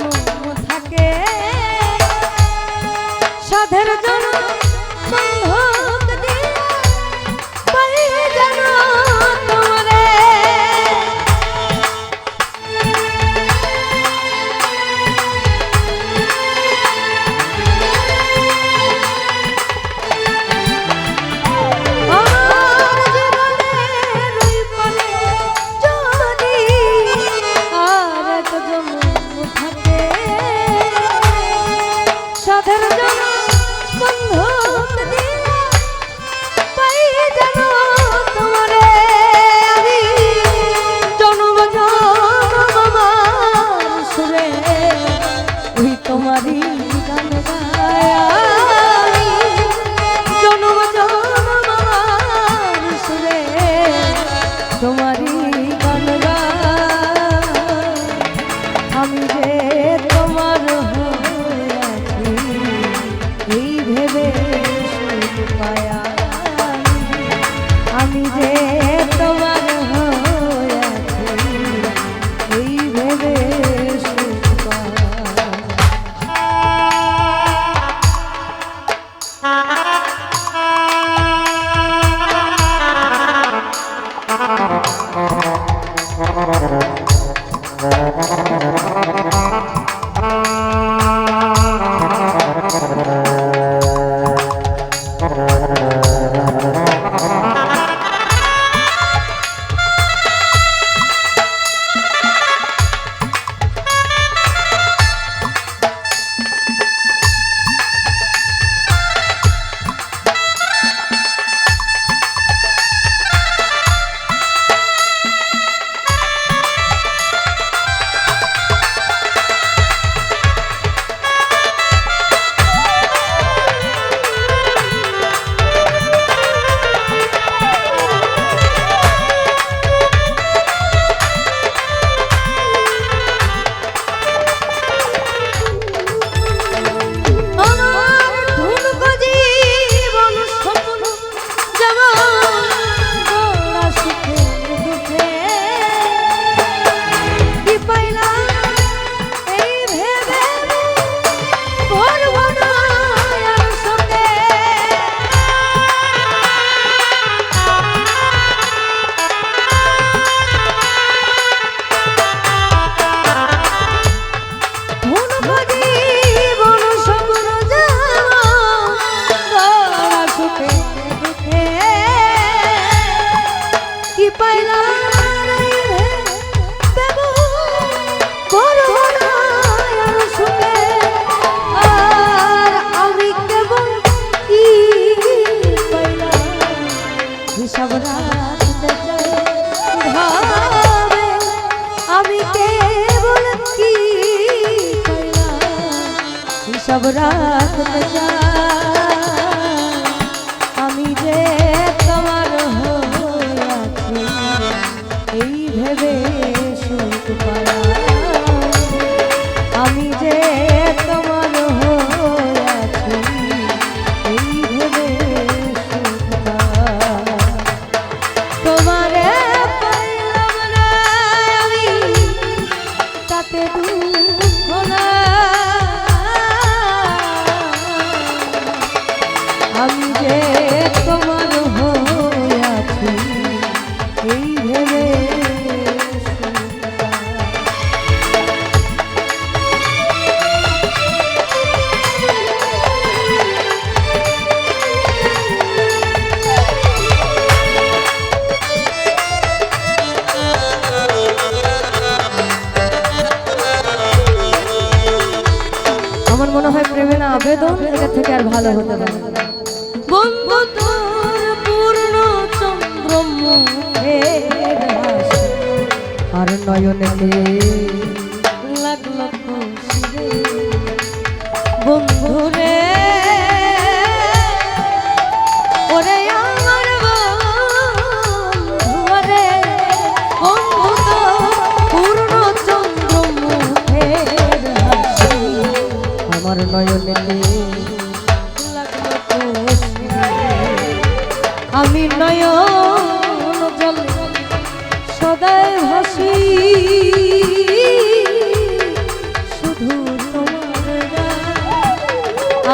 জন্ম থাকে। সাধের জন্য পথের জন্য Thank you. সব রাত প্রেমে না আবেদন এটা থেকে আর ভালো হতে পারে বন্ধু তোর পূর্ণ চন্দ্রম নয়নে লাগল বন্ধুরে আমার নয়নে আমি নয়ন জল সদায় হাসি শুধু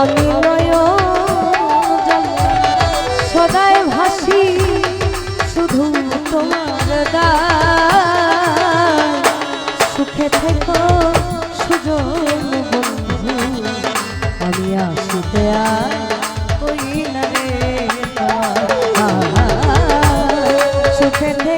আমি নয়ন জল সদায় হাসি শুধু তোমার দা সুখে থেকো। সুখে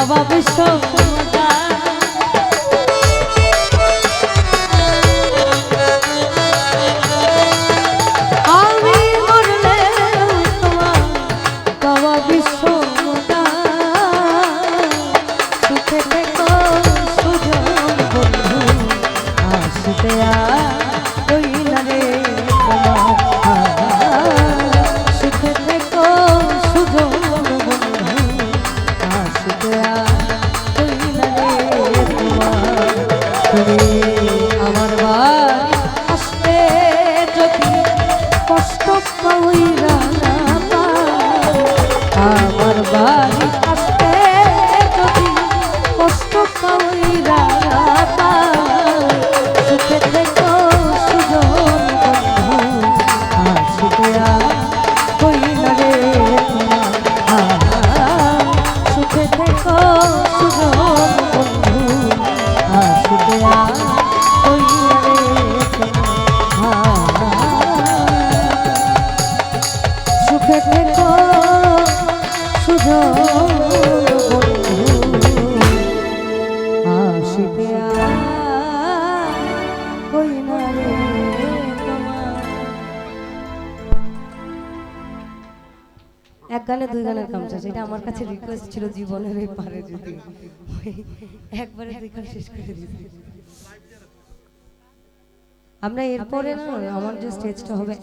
অভাব সব বারবার এক গানে দুই গানের কাম শেষ আমার কাছে রিকোয়েস্ট ছিল জীবনের এই পারে যদি। একবারে দুই গান শেষ করে দিই আমরা এরপরে না, আমার যে স্টেজটা হবে